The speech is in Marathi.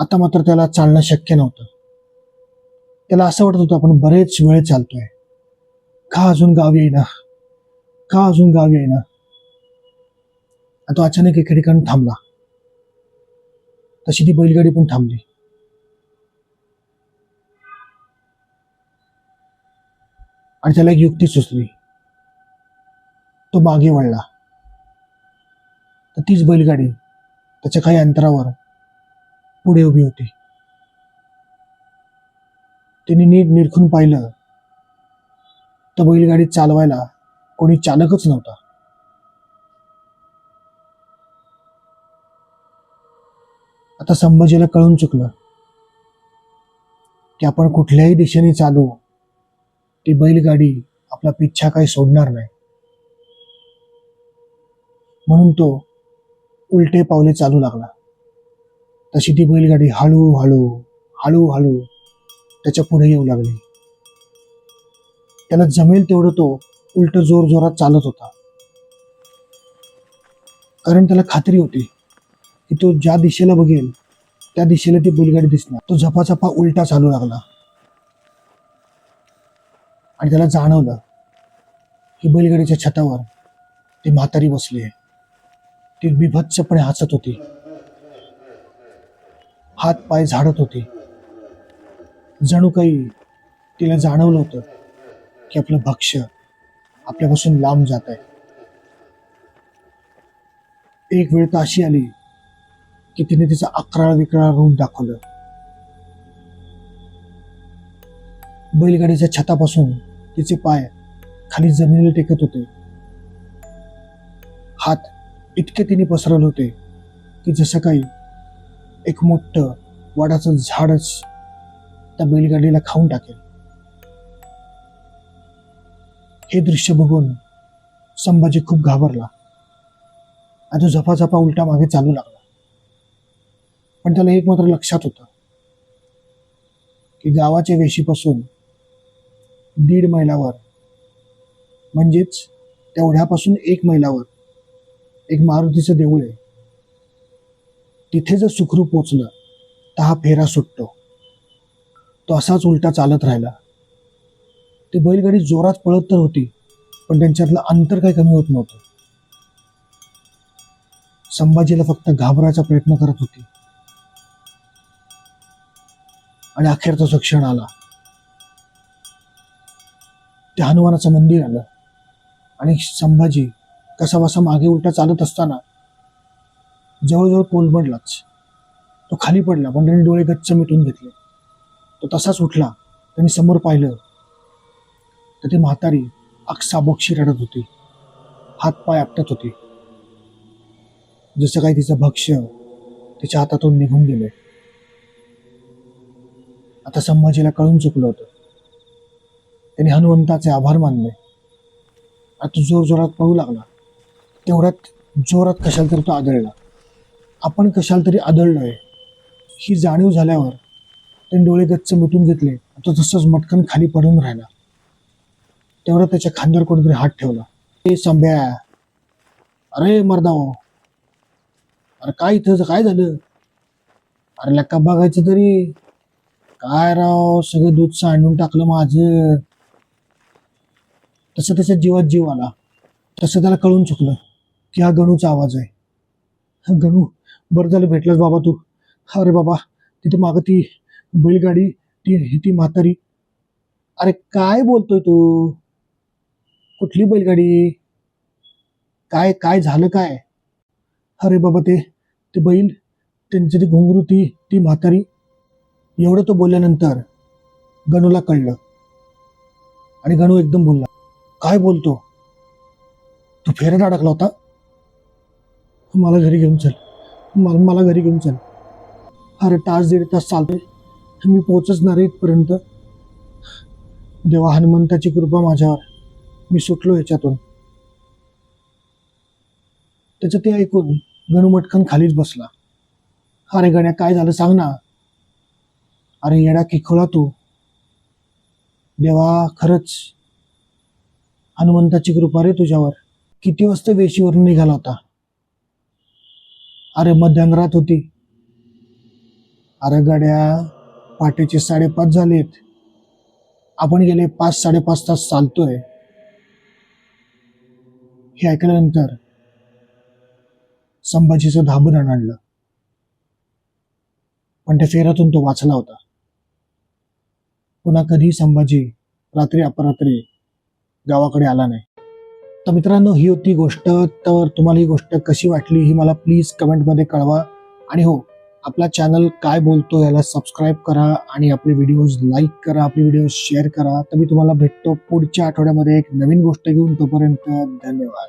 आता मात्र त्याला चालणं शक्य नव्हतं. त्याला असं वाटत होतं आपण बरेच वेळ चालतोय. का अजून गाव येईना? का अजून गाव येईना? आणि तो अचानक एका ठिकाणी थांबला. तशी ती बैलगाडी पण थांबली. आणि त्याला एक युक्ती सुचली. तो मागे वळला. तर तीच बैलगाडी त्याच्या काही अंतरावर पुढे उभी होती. त्यांनी नीट निरखून पाहिलं. तर बैलगाडी चालवायला कोणी चालकच नव्हता. आता संभाजीला कळून चुकलं की आपण कुठल्याही दिशेने चालू ती बैलगाडी आपला पिच्छा काही सोडणार नाही. म्हणून तो उलटे पावले चालू लागला. तशी ती बैलगाडी हळूहळू हळूहळू त्याच्या पुढे येऊ लागली. त्याला जमेल तेवढं तो उलट जोर जोरात चालत होता. कारण त्याला खात्री होती की तो ज्या दिशेला बघेल त्या दिशेला ती बैलगाडी दिसणार. तो झपाझपा उलटा चालू लागला. आणि त्याला जाणवलं की बैलगाडीच्या छतावर ती म्हातारी बसली आहे. ती बिभत्सपणे हसत होती. हात पाय झाडत होती. जणू काही तिला जाणवलं होतं की आपलं भक्ष्य आपल्यापासून लांब जात आहे. एक वेळ तर अशी आली की तिने तिचा अकराळ विकराळ रूप दाखवलं. बैलगाडीच्या छतापासून तिचे पाय खाली जमिनीला टेकत होते. हात इतके तिने पसरवले होते की जसं काही एक मोठं वाडाचं झाडच त्या बैलगाडीला खाऊन टाकेल. हे दृश्य बघून संभाजी खूप घाबरला. आणि तो झपाझपा उलटा मागे चालू लागला. पण त्याला एक मात्र लक्षात होतं की गावाच्या वेशीपासून दीड मैलावर म्हणजेच तेवढ्यापासून एक मैलावर एक मारुतीचं देऊळ आहे. तिथे जर सुखरूप पोचलं तर हा फेरा सुटतो. तो असाच उलटा चालत राहिला. ती बैलगाडी जोरात पळत तर होती पण त्यांच्यातलं अंतर काही कमी होत नव्हतं. संभाजीला फक्त घाबरायचा प्रयत्न करत होती. आणि अखेरचा जो क्षण आला त्या हनुमानाचं मंदिर आलं. आणि संभाजी कसा बसा मागे उलटा चालत असताना जवळजवळ कोलमडलाच तो खाली पडला पण त्याने डोळे गच्च मिटून घेतले. तो तसाच उठला त्यांनी समोर पाहिलं तर ती म्हातारी अक्साबोक्षी रडत होती. हातपाय आपटत होती. जसं काही तिचं भक्ष्य तिच्या हातातून निघून गेले. आता संभाजीला कळून चुकलं होतं. त्याने हनुमंताचे आभार मानले. आता जोर जोरात पळू लागला. तेवढ्यात जोरात कशाला तर तो आदळला. आपण कशाला तरी आदळलोय? ही जाणीव झाल्यावर त्याने डोळे गच्च मिटून घेतले. तो तसंच मटकन खाली पडून राहिला. तेवढा त्याच्या खांद्यावर कोणीतरी हात ठेवला. ए संभ्या अरे मर्दाओ अरे काय इथं? काय झालं? अरे लक्का बघायचं तरी. काय राव सगळं दूध सांडून टाकलं माझं. तसं त्याच्या जीवात जीव आला. तसं त्याला कळून चुकलं की हा गणूचा आवाज आहे. हा गणू बरं झालं भेटलास बाबा तू. अरे बाबा तिथे मागं ती बैलगाडी ती ती म्हातारी. अरे काय बोलतोय तू? कुठली बैलगाडी? काय काय झालं काय? अरे बाबा ते ते बैल त्यांची ती घुंगरू ती ती म्हातारी. एवढं तो बोलल्यानंतर गणूला कळलं. आणि गणू एकदम बोलला काय बोलतो? तू फेऱ्यात अडकला होता? मला घरी घेऊन चल. मला मला घरी घेऊन चल. अरे तास दीड तास चालतोय. मी पोहोचणार आहे इथपर्यंत. देवा हनुमंताची कृपा माझ्यावर. मी सुटलो याच्यातून. त्याचं ते ऐकून गणू मटकन खालीच बसला. अरे गण्या काय झालं सांग ना. अरे येडा किखोळा तू. देवा खरंच. हनुमंताची कृपा रे तुझ्यावर. किती वाजता वेशीवरून निघाला होता? अरे मध्यान रात होती. अरे गाड्या पहाटेचे साडेपाच झालेत. आपण गेले पाच साडेपाच तास चालतोय. हे ऐकल्यानंतर संभाजीचं धाबं आणलं. पण त्या फेऱ्यातून तो वाचला होता. पुन्हा कधी संभाजी रात्री अपरात्री गावाकडे आला नाही. तर मित्रांनो ही होती गोष्ट. तर तुम्हाला ही गोष्ट कशी वाटली ही मला प्लीज कमेंटमध्ये कळवा. आणि हो आपला चॅनल काय बोलतो याला सबस्क्राईब करा आणि आपले व्हिडिओज लाईक करा आपले व्हिडिओज शेअर करा. तर मी तुम्हाला भेटतो पुढच्या आठवड्यामध्ये एक नवीन गोष्ट घेऊन. तोपर्यंत धन्यवाद.